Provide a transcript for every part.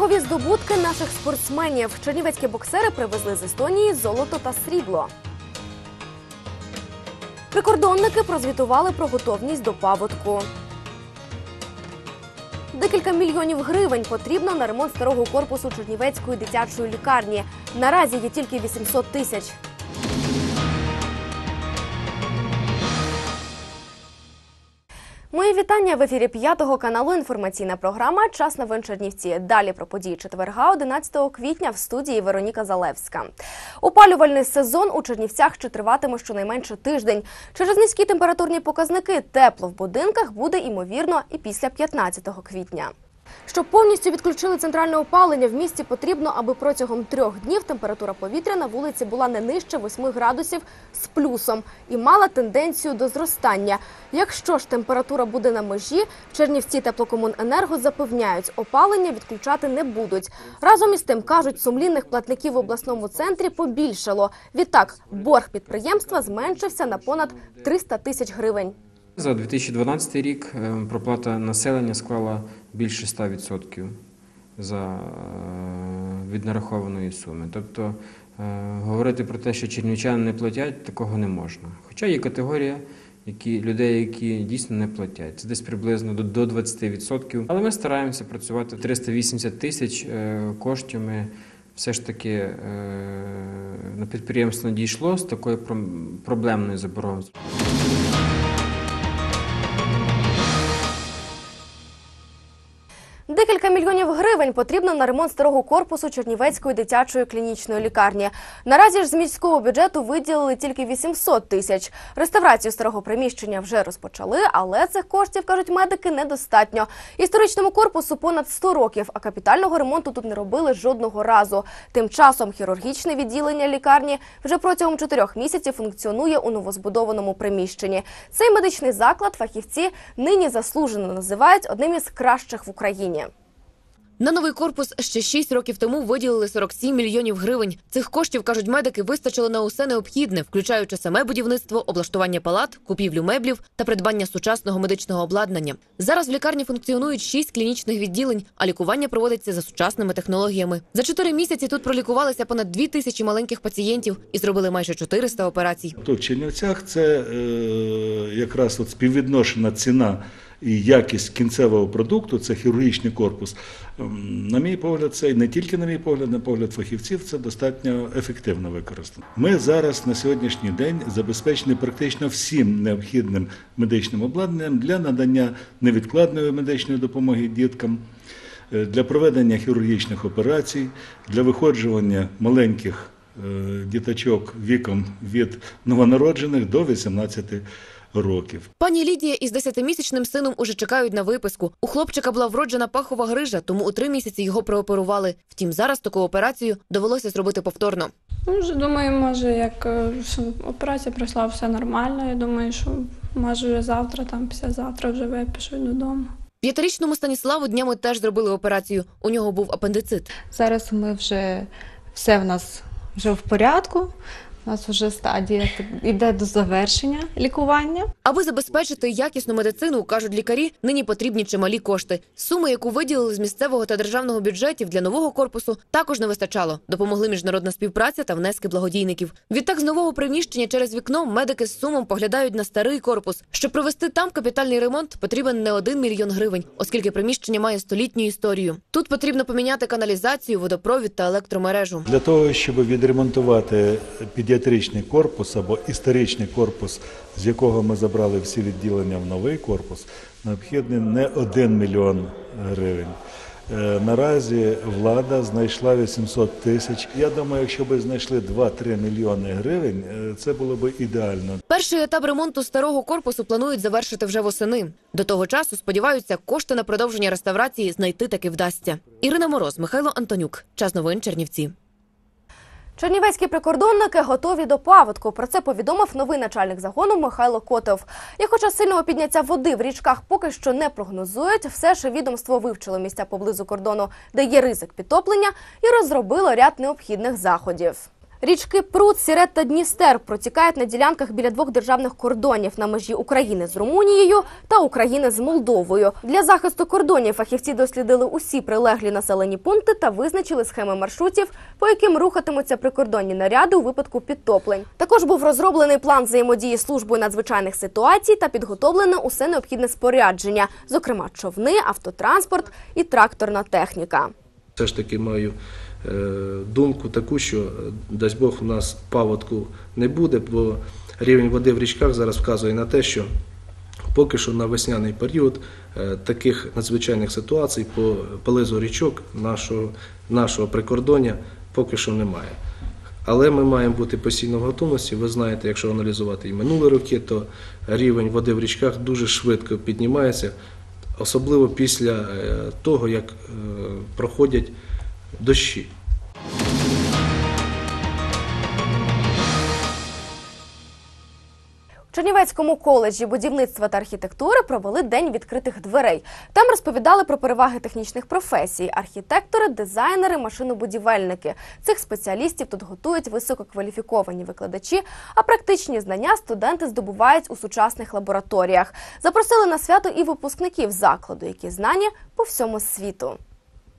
Чергові здобутки наших спортсменів. Чернівецькі боксери привезли з Естонії золото та срібло. Прикордонники прозвітували про готовність до паводку. Декілька мільйонів гривень потрібно на ремонт старого корпусу Чернівецької дитячої лікарні. Наразі є тільки 800 тисяч. Мої вітання в ефірі п'ятого каналу. Інформаційна програма Час новин Чернівці. Далі про події четверга, 11 квітня в студії Вероніка Залевська. Опалювальний сезон у Чернівцях ще триватиме щонайменше тиждень. Через низькі температурні показники тепло в будинках буде ймовірно і після 15 квітня. Щоб повністю відключили центральне опалення в місті, потрібно, аби протягом трьох днів температура повітря на вулиці була не нижче 8 градусів з плюсом і мала тенденцію до зростання. Якщо ж температура буде на межі, Чернівці теплокомуненерго запевняють, опалення відключати не будуть. Разом із тим кажуть, сумлінних платників в обласному центрі побільшало. Відтак борг підприємства зменшився на понад 300 тисяч гривень. За 2012 рік е, проплата населення склала більше 100% за е, від нарахованої суми. Тобто е, говорити про те, що чернівчани не платять, такого не можна. Хоча є категорія які, людей, які дійсно не платять. Це десь приблизно до, до 20%. Але ми стараємося працювати 380 тисяч коштів. Ми все ж таки на підприємство дійшло з такою проблемною заборгованістю. Гривень потрібно на ремонт старого корпусу Чернівецької дитячої клінічної лікарні. Наразі ж з міського бюджету виділили тільки 800 тисяч. Реставрацію старого приміщення вже розпочали, але цих коштів, кажуть медики, недостатньо. Історичному корпусу понад 100 років, а капітального ремонту тут не робили жодного разу. Тим часом хірургічне відділення лікарні вже протягом чотирьох місяців функціонує у новозбудованому приміщенні. Цей медичний заклад фахівці нині заслужено називають одним із кращих в Україні. На новий корпус ще 6 років тому виділили 47 мільйонів гривень. Цих коштів, кажуть медики, вистачило на усе необхідне, включаючи саме будівництво, облаштування палат, купівлю меблів та придбання сучасного медичного обладнання. Зараз в лікарні функціонують 6 клінічних відділень, а лікування проводиться за сучасними технологіями. За 4 місяці тут пролікувалися понад 2 тисячі маленьких пацієнтів і зробили майже 400 операцій. То в Чернівцях це е, якраз от співвідношена ціна і якість кінцевого продукту, це хірургічний корпус. Ем, На мій погляд, це і не тільки на мій погляд, на погляд фахівців, це достатньо ефективно використано. Ми зараз на сьогоднішній день забезпечені практично всім необхідним медичним обладнанням для надання невідкладної медичної допомоги діткам. е, Для проведення хірургічних операцій, для виходжування маленьких е, діточок віком від новонароджених до 18 років. Пані Лідія із 10-місячним сином уже чекають на виписку. У хлопчика була вроджена пахова грижа, тому у три місяці його прооперували. Втім, зараз таку операцію довелося зробити повторно. Ну, вже думаю, може, як е, що операція пройшла все нормально. Я думаю, що може вже завтра, там післязавтра вже випишуть додому. П'ятирічному Станіславу днями теж зробили операцію. У нього був апендицит. Зараз ми вже все в нас вже в порядку. У нас вже стадія йде до завершення лікування. Аби забезпечити якісну медицину, кажуть лікарі, нині потрібні чималі кошти. Суми, яку виділили з місцевого та державного бюджетів для нового корпусу, також не вистачало. Допомогли міжнародна співпраця та внески благодійників. Відтак з нового приміщення через вікно медики з сумом поглядають на старий корпус. Щоб провести там капітальний ремонт, потрібен не один мільйон гривень, оскільки приміщення має столітню історію. Тут потрібно поміняти каналізацію, водопровід та електромережу. Для того, щоб відремонтувати педіатричний корпус або історичний корпус, з якого ми забрали всі відділення в новий корпус, необхідний не 1 мільйон гривень. Е, Наразі влада знайшла 800 тисяч. Я думаю, якщо б знайшли 2-3 мільйони гривень, е, це було б ідеально. Перший етап ремонту старого корпусу планують завершити вже восени. До того часу сподіваються, кошти на продовження реставрації знайти таки вдасться. Ірина Мороз, Михайло Антонюк. Час новин Чернівці. Чернівецькі прикордонники готові до паводку. Про це повідомив новий начальник загону Михайло Котов. І хоча сильного підняття води в річках поки що не прогнозують, все ж відомство вивчило місця поблизу кордону, де є ризик підтоплення, і розробило ряд необхідних заходів. Річки Прут, Сірет та Дністер протікають на ділянках біля двох державних кордонів на межі України з Румунією та України з Молдовою. Для захисту кордонів фахівці дослідили усі прилеглі населені пункти та визначили схеми маршрутів, по яким рухатимуться прикордонні наряди у випадку підтоплень. Також був розроблений план взаємодії службою надзвичайних ситуацій та підготовлено усе необхідне спорядження, зокрема човни, автотранспорт і тракторна техніка. все ж таки маю думку таку, що е, дасть Бог у нас паводку не буде, бо рівень води в річках зараз вказує на те, що поки що на весняний період е, таких надзвичайних ситуацій по полизу річок нашого, нашого прикордоння поки що немає. Але ми маємо бути постійно в готовності. Ви знаєте, якщо аналізувати і минулі роки, то рівень води в річках дуже швидко піднімається, особливо після е, того, як е, проходять дощі. В Чернівецькому коледжі будівництва та архітектури провели день відкритих дверей. Там розповідали про переваги технічних професій: архітектори, дизайнери, машинобудівельники. Цих спеціалістів тут готують висококваліфіковані викладачі, а практичні знання студенти здобувають у сучасних лабораторіях. Запросили на свято і випускників закладу, які знані по всьому світу.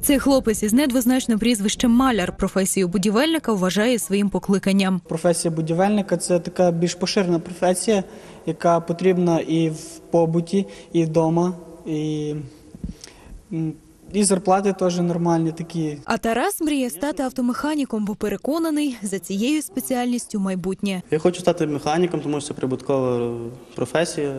Цей хлопець із недвозначним прізвищем Маляр професію будівельника вважає своїм покликанням. Професія будівельника це така більш поширена професія, яка потрібна і в побуті, і вдома. І, і зарплати теж нормальні такі. А Тарас мріє стати автомеханіком, бо переконаний, за цією спеціальністю майбутнє. Я хочу стати механіком, тому що це прибуткова професія,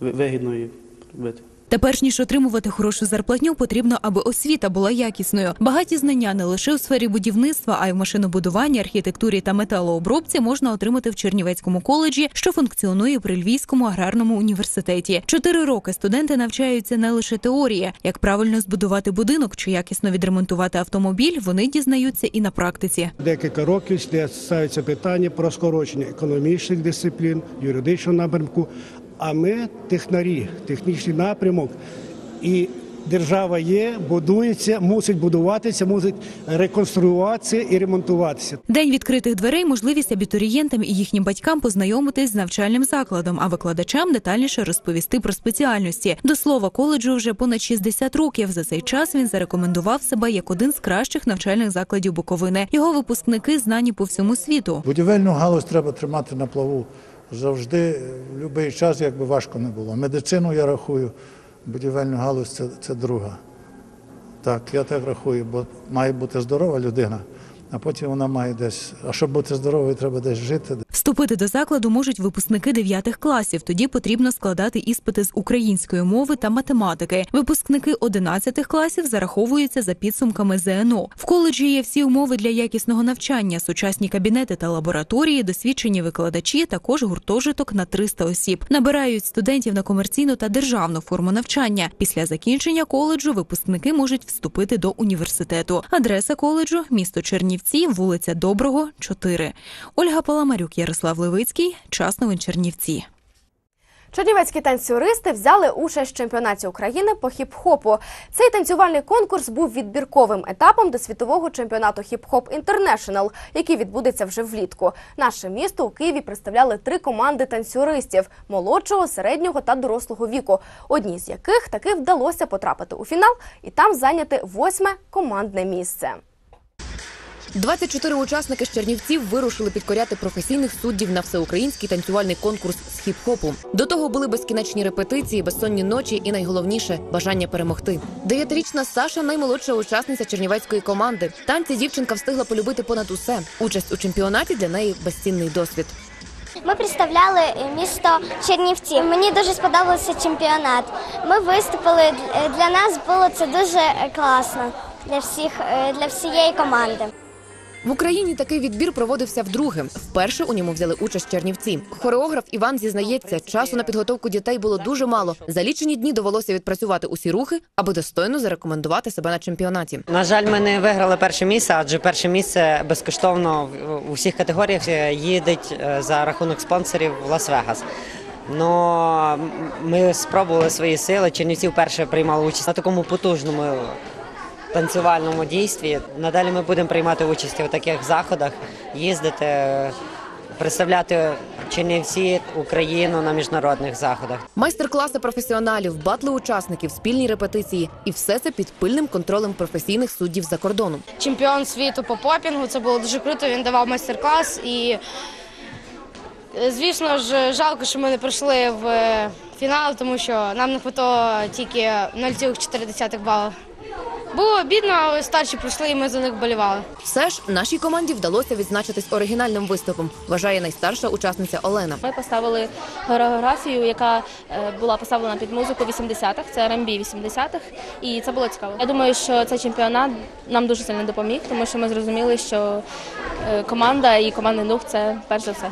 і вигідно її робити. Та перш ніж отримувати хорошу зарплатню, потрібно, аби освіта була якісною. Багаті знання не лише у сфері будівництва, а й в машинобудуванні, архітектурі та металообробці можна отримати в Чернівецькому коледжі, що функціонує при Львівському аграрному університеті. Чотири роки студенти навчаються не лише теорії, як правильно збудувати будинок чи якісно відремонтувати автомобіль. Вони дізнаються і на практиці. Декілька років ставиться питання про скорочення економічних дисциплін, юридичного напрямку. А ми технарі, технічний напрямок, і держава є, будується, мусить будуватися, мусить реконструюватися і ремонтуватися. День відкритих дверей можливість абітурієнтам і їхнім батькам познайомитись з навчальним закладом, а викладачам детальніше розповісти про спеціальності. До слова, коледжу вже понад 60 років. За цей час він зарекомендував себе як один з кращих навчальних закладів Буковини. Його випускники знані по всьому світу. Будівельну галузь треба тримати на плаву завжди, в будь-який час, як би важко не було. Медицину я рахую, будівельну галузь це, це друга. Так, я так рахую, бо має бути здорова людина, а потім вона має десь. А щоб бути здоровою, треба десь жити. Вступити до закладу можуть випускники 9 класів. Тоді потрібно складати іспити з української мови та математики. Випускники 11 класів зараховуються за підсумками ЗНО. В коледжі є всі умови для якісного навчання, сучасні кабінети та лабораторії, досвідчені викладачі, також гуртожиток на 300 осіб. Набирають студентів на комерційну та державну форму навчання. Після закінчення коледжу випускники можуть вступити до університету. Адреса коледжу місто Чернівці, вулиця Доброго, 4. Ольга Паламарюк, Ярослав Левицький. Час новин Чернівці. Чернівецькі танцюристи взяли участь в чемпіонаті України по хіп-хопу. Цей танцювальний конкурс був відбірковим етапом до світового чемпіонату хіп-хоп Інтернешнл, який відбудеться вже влітку. Наше місто у Києві представляли три команди танцюристів молодшого, середнього та дорослого віку. Одній з яких таки вдалося потрапити у фінал і там зайняти восьме командне місце. 24 учасники з Чернівців вирушили підкоряти професійних суддів на всеукраїнський танцювальний конкурс з хіп-хопу. До того були безкінечні репетиції, безсонні ночі і найголовніше бажання перемогти. Дев'ятирічна Саша наймолодша учасниця чернівецької команди. Танці дівчинка встигла полюбити понад усе. Участь у чемпіонаті для неї безцінний досвід. Ми представляли місто Чернівці. Мені дуже сподобався чемпіонат. Ми виступили для нас було це дуже класно для всіх для всієї команди. В Україні такий відбір проводився вдруге. Вперше у ньому взяли участь чернівці. Хореограф Іван зізнається, часу на підготовку дітей було дуже мало. За лічені дні довелося відпрацювати усі рухи, аби достойно зарекомендувати себе на чемпіонаті. На жаль, ми не виграли перше місце, адже перше місце безкоштовно в- у всіх категоріях е, їдеть е, за рахунок спонсорів в Лас-Вегас. Но ми спробували свої сили. Чернівці вперше приймали участь на такому потужному танцювальному дійстві. Надалі ми будемо приймати участь у таких заходах, їздити, представляти Чернівці, Україну на міжнародних заходах. Майстер-класи професіоналів, батли учасників, спільні репетиції. І все це під пильним контролем професійних суддів за кордоном. чемпіон світу по попінгу. Це було дуже круто. Він давав майстер-клас. І, звісно ж, жалко, що ми не пройшли в е, фінал, тому що нам не хватило тільки 0,4 бала. Було бідно, але старші пройшли, і ми за них болівали. Все ж нашій команді вдалося відзначитись оригінальним виступом, вважає найстарша учасниця Олена. Ми поставили хореографію, яка е, була поставлена під музику 80-х, це R&B 80-х, і це було цікаво. Я думаю, що цей чемпіонат нам дуже сильно допоміг, тому що ми зрозуміли, що е, команда і командний дух це перш за все.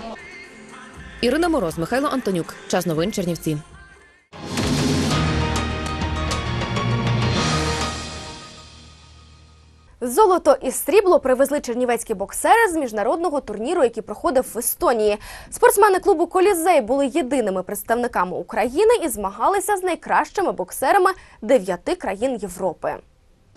Ірина Мороз, Михайло Антонюк. Час новин Чернівці. Золото і срібло привезли чернівецькі боксери з міжнародного турніру, який проходив в Естонії. Спортсмени клубу Колізей були єдиними представниками України і змагалися з найкращими боксерами дев'яти країн Європи.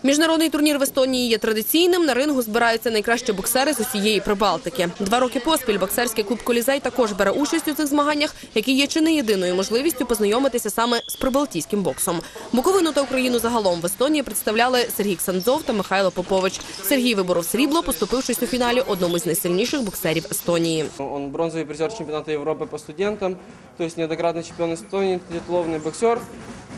Міжнародний турнір в Естонії є традиційним. На рингу збираються найкращі боксери з усієї Прибалтики. Два роки поспіль боксерський клуб Колізей також бере участь у цих змаганнях, які є чи не єдиною можливістю познайомитися саме з прибалтійським боксом. Буковину та Україну загалом в Естонії представляли Сергій Ксанзов та Михайло Попович. Сергій виборов срібло, поступившись у фіналі одному з найсильніших боксерів Естонії. Он бронзовый призер чемпионата Европы по студентам, то есть неоднократный чемпион Эстонии, титулованный боксер.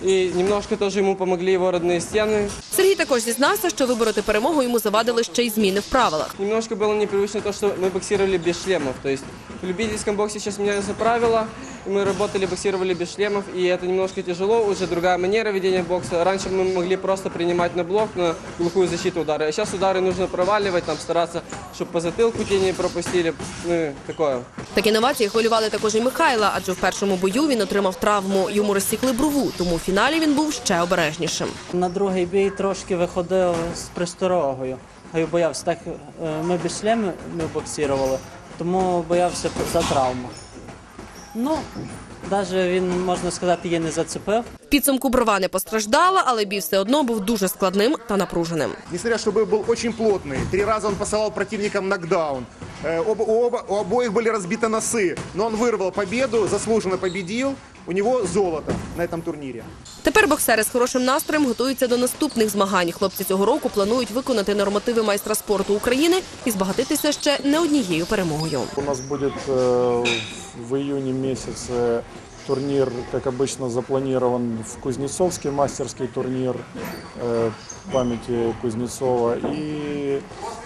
И немножко тоже ему помогли его родные стены. Сергій також зізнався, що вибороти перемогу йому завадили ще й зміни в правилах. Немножко было непривычно то, что мы боксировали без шлемов. То есть в любительском боксе сейчас меняются правила, и мы работали, боксировали без шлемов, и это немножко тяжело, уже другая манера ведения бокса. Раньше мы могли просто принимать на блок, на глухую защиту удары, а сейчас удары нужно проваливать, там стараться, чтобы по затылку те не пропустили, ну и такое. Такі новації хвилювали також і Михайла, адже в першому бою він отримав травму. Йому розсікли брову, тому в фіналі він був ще обережнішим. На другий бій трошки виходив з присторогою. Я боявся, так е, ми без шлемів ми боксували, тому боявся за травму. Ну, навіть він, можна сказати, її не зацепив. В підсумку брова не постраждала, але бій все одно був дуже складним та напруженим. Несмотря что бой был очень плотный, три раза он посылал противникам нокдаун. Э, оба- у, оба- у обоих были разбиты носы, но он вырвал победу, заслуженно победил. У него золото на этом турнире. Тепер боксери з хорошим настроєм готуються до наступних змагань. Хлопці цього року планують виконати нормативи майстра спорту України і збагатитися ще не однією перемогою. У нас будет э, в июне месяце турнир, как обычно, запланирован в Кузнецовский мастерский турнир э, памяти Кузнецова.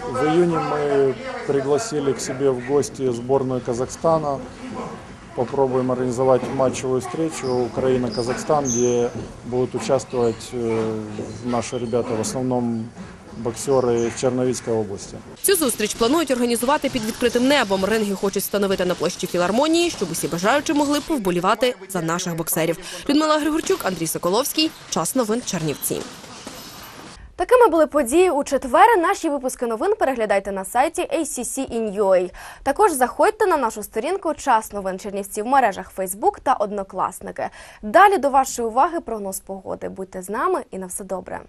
И в июне мы пригласили к себе в гости сборную Казахстана. Попробуем организовать матчевую встречу Украина-Казахстан, где будут участвовать э, наши ребята, в основном боксеры Черновицкой области. Цю зустріч планують організувати під відкритим небом. Ринги хочуть встановити на площі філармонії, щоб усі бажаючі могли повболівати за наших боксерів. Людмила Григорчук, Андрій Соколовський. Час новин Чернівці. Такими були події у четвер. Наші випуски новин переглядайте на сайті ACC.in.ua. Також заходьте на нашу сторінку Час новин Чернівці в мережах Facebook та Однокласники. Далі до вашої уваги прогноз погоди. Будьте з нами і на все добре.